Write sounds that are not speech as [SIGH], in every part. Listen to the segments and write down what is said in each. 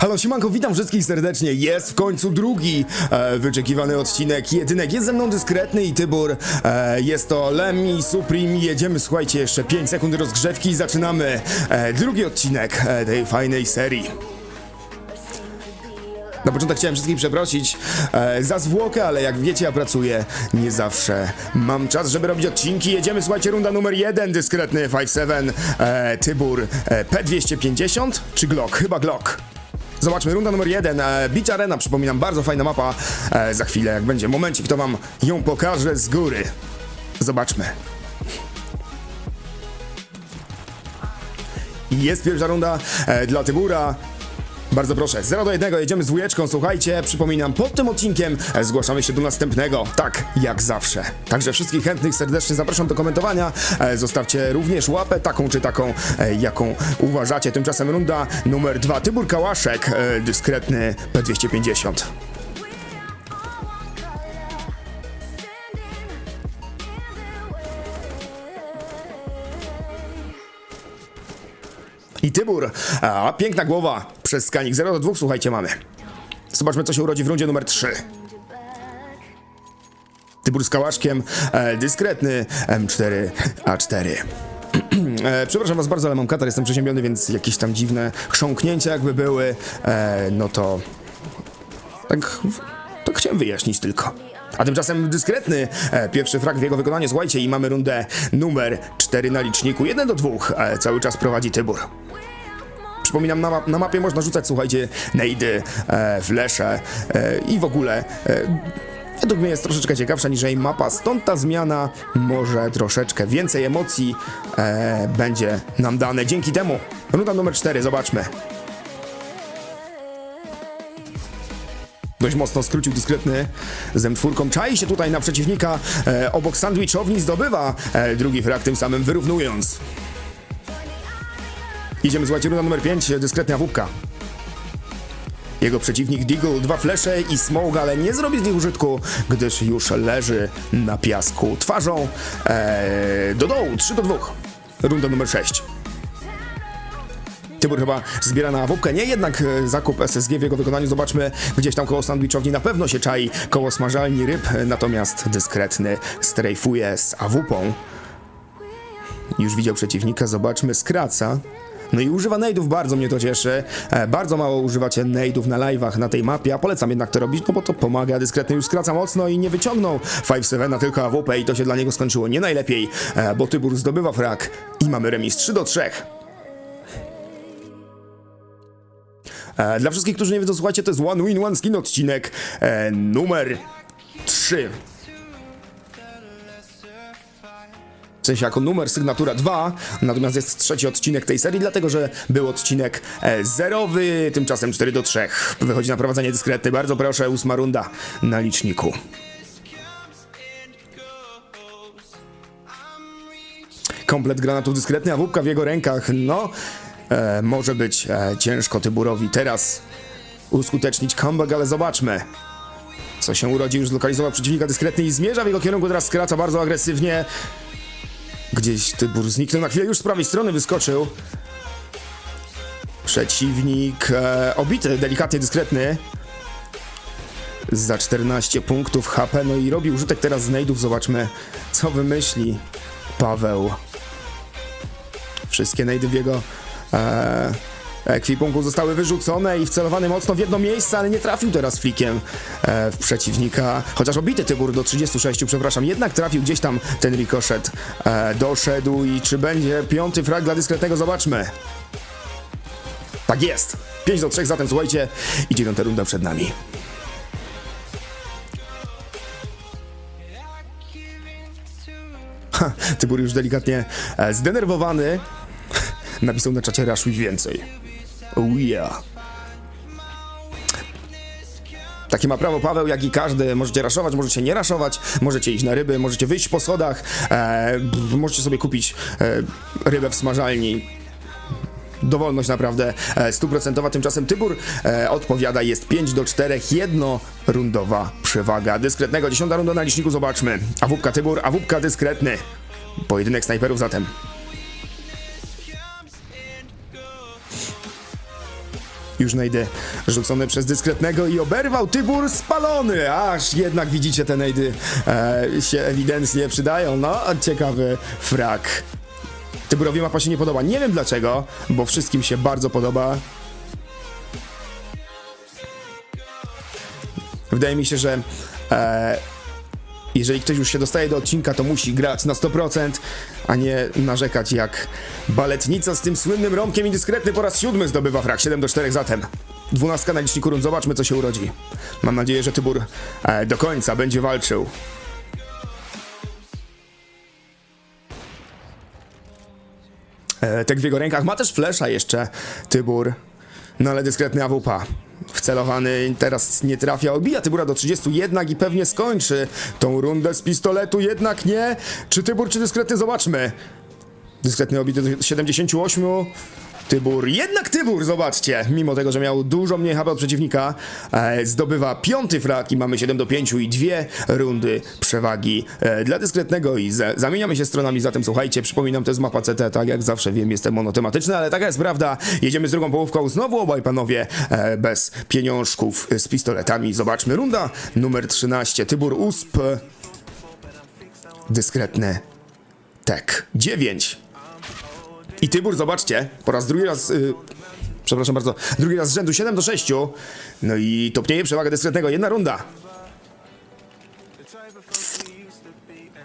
Halo, siemanko, witam wszystkich serdecznie. Jest w końcu drugi e, wyczekiwany odcinek. Jedynek jest ze mną dyskretny i Tybur. E, jest to Lemmy Supreme. Jedziemy, słuchajcie, jeszcze 5 sekund rozgrzewki i zaczynamy e, drugi odcinek e, tej fajnej serii. Na początek chciałem wszystkich przeprosić e, za zwłokę, ale jak wiecie, ja pracuję nie zawsze. Mam czas, żeby robić odcinki. Jedziemy, słuchajcie, runda numer jeden, dyskretny 5-7, e, Tybur e, P250 czy Glock? Chyba Glock. Zobaczmy, runda numer jeden, e, Beach Arena, przypominam, bardzo fajna mapa. E, za chwilę, jak będzie momencik, to wam ją pokażę z góry. Zobaczmy. Jest pierwsza runda e, dla Tybura. Bardzo proszę, 0 do 1, jedziemy z dwójeczką, słuchajcie, przypominam, pod tym odcinkiem zgłaszamy się do następnego, tak jak zawsze. Także wszystkich chętnych serdecznie zapraszam do komentowania, e, zostawcie również łapę taką czy taką, e, jaką uważacie. Tymczasem runda numer 2, Tybur Kałaszek, e, dyskretny P250. Tybur, a piękna głowa przez skanik 0 do 2, słuchajcie, mamy. Zobaczmy, co się urodzi w rundzie numer 3. Tybur z kałaszkiem, e, dyskretny M4A4. [CLEARS THROAT] E, przepraszam was bardzo, ale mam katar, jestem przeziębiony, więc jakieś tam dziwne chrząknięcia jakby były, e, no to... Tak, tak chciałem wyjaśnić tylko. A tymczasem dyskretny e, pierwszy frag w jego wykonaniu, słuchajcie, i mamy rundę numer 4 na liczniku, 1 do 2, e, cały czas prowadzi Tybur. Przypominam, na, na mapie można rzucać, słuchajcie, nejdy, e, flesze e, i w ogóle. E, według mnie jest troszeczkę ciekawsza niż jej mapa, stąd ta zmiana może troszeczkę więcej emocji e, będzie nam dane. Dzięki temu runda numer 4, zobaczmy. Dość mocno skrócił dyskretny z M4. Czai się tutaj na przeciwnika e, obok sandwichowni, zdobywa e, drugi frag, tym samym wyrównując. Idziemy, słuchajcie, runda numer 5, dyskretna wupka. Jego przeciwnik Deagle, dwa flesze i smoke, ale nie zrobi z nich użytku, gdyż już leży na piasku twarzą e, do dołu, 3 do 2. Runda numer 6. Tybur chyba zbiera na wupkę, nie jednak e, zakup SSG w jego wykonaniu. Zobaczmy, gdzieś tam koło sandwichowni na pewno się czai koło smażalni ryb, natomiast dyskretny strajfuje z AWP-ą. Już widział przeciwnika, zobaczmy, skraca. No i używa nade'ów, bardzo mnie to cieszy. E, bardzo mało używacie nade'ów na live'ach na tej mapie, a polecam jednak to robić, no bo to pomaga. Dyskretny już skraca mocno i nie wyciągnął 5-7 tylko AWP i to się dla niego skończyło nie najlepiej, e, bo Tybur zdobywa frak i mamy remis 3 do 3. Dla wszystkich, którzy nie wiedzą, słuchajcie, to jest One Win One Skin odcinek e, numer 3. W sensie jako numer sygnatura 2, natomiast jest trzeci odcinek tej serii, dlatego że był odcinek e, zerowy, tymczasem 4 do 3. Wychodzi na prowadzenie dyskretny, bardzo proszę, ósma runda na liczniku. Komplet granatów dyskretny, a wódka w jego rękach, no, e, może być e, ciężko Tyburowi teraz uskutecznić comeback, ale zobaczmy. Co się urodzi, już zlokalizował przeciwnika dyskretny i zmierza w jego kierunku, teraz skraca bardzo agresywnie. Gdzieś Tybur zniknął na chwilę, już z prawej strony wyskoczył. Przeciwnik e, obity, delikatnie dyskretny. Za 14 punktów HP, no i robi użytek teraz z nade'ów. Zobaczmy, co wymyśli Paweł. Wszystkie najdy w jego ekwipunku zostały wyrzucone i wcelowany mocno w jedno miejsce, ale nie trafił teraz flikiem e, w przeciwnika. Chociaż obity Tybur do 36, przepraszam, jednak trafił gdzieś tam ten rikoszet. E, doszedł i czy będzie piąty frag dla dyskretnego? Zobaczmy. Tak jest. 5 do 3, zatem słuchajcie, i dziewiąta runda przed nami. Ha, Tybur już delikatnie e, zdenerwowany napisał na czacie raszuj więcej. Oh yeah. Takie ma prawo Paweł, jak i każdy. Możecie raszować, możecie nie raszować, możecie iść na ryby, możecie wyjść po schodach, e, możecie sobie kupić e, rybę w smażalni. Dowolność naprawdę e, stuprocentowa. Tymczasem Tybur e, odpowiada, jest 5 do 4, jednorundowa przewaga. Dyskretnego, dziesiąta runda na liczniku, zobaczmy. Awupka Tybur, awupka dyskretny. Pojedynek snajperów zatem. Już najdy rzucony przez dyskretnego i oberwał Tybur spalony. Aż jednak widzicie te najdy e, się ewidentnie przydają. No, ciekawy frak. Tyburowi mapa się nie podoba. Nie wiem dlaczego, bo wszystkim się bardzo podoba. Wydaje mi się, że e, jeżeli ktoś już się dostaje do odcinka, to musi grać na 100%, a nie narzekać jak baletnica z tym słynnym rąbkiem i dyskretny po raz siódmy zdobywa frak 7 do 4 zatem. Dwunastka na liczniku rund, zobaczmy co się urodzi. Mam nadzieję, że Tybur e, do końca będzie walczył. E, tek w jego rękach ma też flesza jeszcze Tybur. No ale dyskretny AWP. Wcelowany teraz nie trafia, odbija Tybura do 30 jednak i pewnie skończy tą rundę z pistoletu, jednak nie. Czy Tybur, czy dyskretny? Zobaczmy. Dyskretny obity do 78. Tybur, jednak Tybur, zobaczcie, mimo tego, że miał dużo mniej HP od przeciwnika, e, zdobywa piąty frak i mamy 7 do 5 i dwie rundy przewagi e, dla dyskretnego i z, zamieniamy się stronami, zatem słuchajcie, przypominam, to jest mapa CT, tak jak zawsze wiem, jestem monotematyczny, ale taka jest prawda, jedziemy z drugą połówką, znowu obaj panowie e, bez pieniążków e, z pistoletami, zobaczmy, runda numer 13, Tybur USP, dyskretny Tek. 9. I Tybur, zobaczcie, po raz drugi raz, y, przepraszam bardzo, drugi raz z rzędu 7 do 6. No i topnieje przewaga dyskretnego, jedna runda.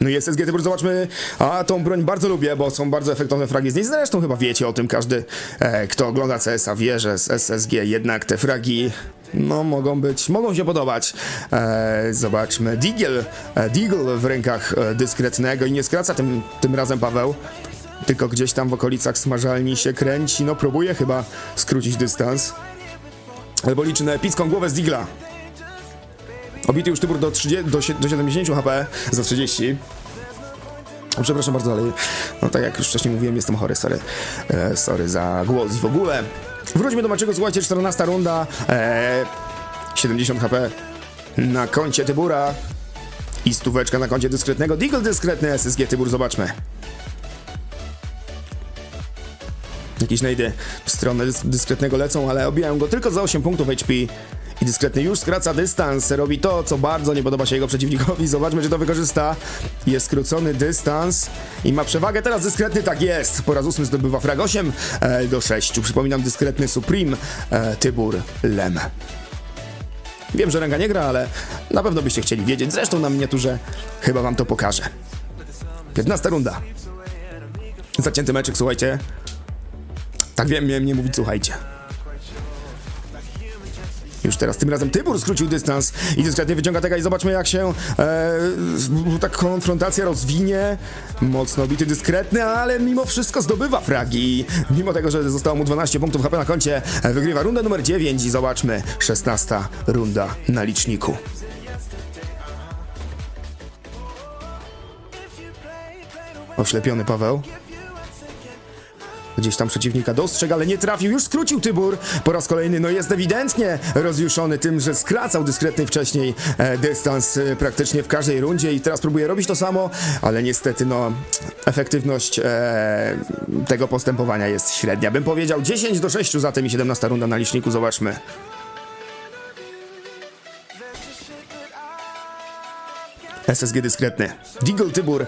No i SSG Tybur, zobaczmy, a tą broń bardzo lubię, bo są bardzo efektowne fragi z niej. Zresztą chyba wiecie o tym, każdy, e, kto ogląda CS-a wie, że z SSG jednak te fragi, no mogą być, mogą się podobać. E, zobaczmy, Deagle, e, Deagle w rękach e, dyskretnego i nie skraca tym, tym razem Paweł. Tylko gdzieś tam w okolicach smażalni się kręci, no próbuje chyba skrócić dystans. Albo liczy na epicką głowę z Digla. Obity już Tybur do, 30, do, do 70 HP za 30. O, Przepraszam bardzo, ale no tak jak już wcześniej mówiłem, jestem chory, sorry. E, sorry za głos i w ogóle. Wróćmy do Maczego, słuchajcie, 14 runda. E, 70 HP na koncie Tybura. I stóweczka na koncie dyskretnego. Deagle dyskretny, SSG Tybur, zobaczmy. Jakieś najdy w stronę dys- dyskretnego lecą, ale obijają go tylko za 8 punktów HP. I dyskretny już skraca dystans, robi to, co bardzo nie podoba się jego przeciwnikowi. Zobaczmy, czy to wykorzysta. Jest skrócony dystans i ma przewagę. Teraz dyskretny, tak jest. Po raz ósmy zdobywa frag 8 e, do 6. Przypominam, dyskretny Supreme e, Tybur Lem. Wiem, że ręka nie gra, ale na pewno byście chcieli wiedzieć. Zresztą na miniaturze chyba wam to pokażę. 15 runda. Zacięty meczek, słuchajcie. Tak wiem, miałem nie mówić, słuchajcie. Już teraz, tym razem Tybur skrócił dystans i dyskretnie wyciąga tego i zobaczmy jak się e, ta konfrontacja rozwinie. Mocno bity dyskretny, ale mimo wszystko zdobywa fragi. Mimo tego, że zostało mu 12 punktów HP na koncie, e, wygrywa rundę numer 9 i zobaczmy, 16 runda na liczniku. Oślepiony Paweł. Gdzieś tam przeciwnika dostrzegł, ale nie trafił, już skrócił Tybur po raz kolejny, no jest ewidentnie rozjuszony tym, że skracał dyskretny wcześniej e, dystans e, praktycznie w każdej rundzie i teraz próbuje robić to samo, ale niestety no efektywność e, tego postępowania jest średnia. Bym powiedział 10 do 6 zatem i 17 runda na liczniku, zobaczmy. SSG dyskretny. Deagle Tybur.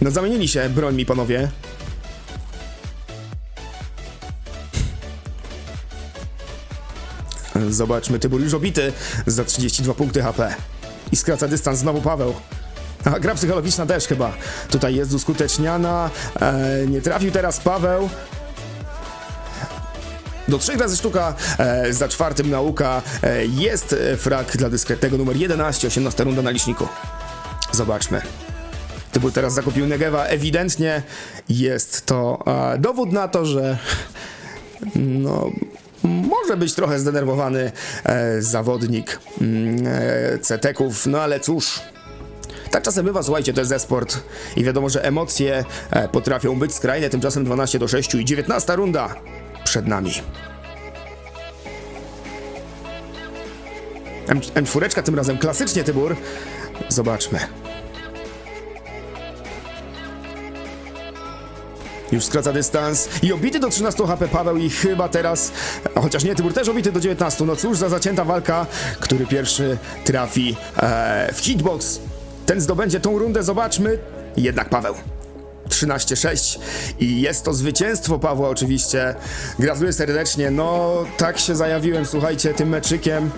No zamienili się brońmi panowie. Zobaczmy, Tybur już obity za 32 punkty HP. I skraca dystans znowu Paweł. A gra psychologiczna też chyba. Tutaj jest uskuteczniana. E, nie trafił teraz Paweł. Do trzech razy sztuka, e, za czwartym nauka e, jest e, frak dla dyskretnego numer 11, 18 runda na liczniku. Zobaczmy. Tybur teraz zakupił Negewa. Ewidentnie jest to e, dowód na to, że no, może być trochę zdenerwowany e, zawodnik mm, e, CT-ków, no ale cóż. Tak czasem bywa, słuchajcie, to jest esport i wiadomo, że emocje e, potrafią być skrajne, tymczasem 12 do 6 i 19 runda przed nami. M- M4 tym razem klasycznie Tybur. Zobaczmy. Już skraca dystans i obity do 13 HP Paweł i chyba teraz, chociaż nie, Tybur też obity do 19, no cóż za zacięta walka, który pierwszy trafi e, w hitbox. Ten zdobędzie tą rundę, zobaczmy, jednak Paweł. 13-6 i jest to zwycięstwo Pawła oczywiście. Gratuluję serdecznie. No tak się zajawiłem, słuchajcie, tym meczykiem,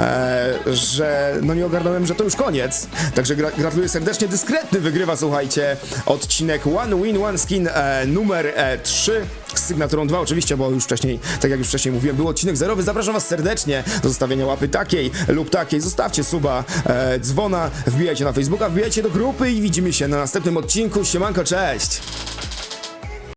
e, że no nie ogarnąłem, że to już koniec. Także gra gratuluję serdecznie. Dyskretny wygrywa, słuchajcie, odcinek One Win One Skin e, numer e, 3 z sygnaturą 2 oczywiście, bo już wcześniej, tak jak już wcześniej mówiłem, był odcinek zerowy. Zapraszam was serdecznie do zostawienia łapy takiej lub takiej. Zostawcie suba, e, dzwona, wbijajcie na Facebooka, wbijajcie do grupy i widzimy się na następnym odcinku. Siemanko, Cześć!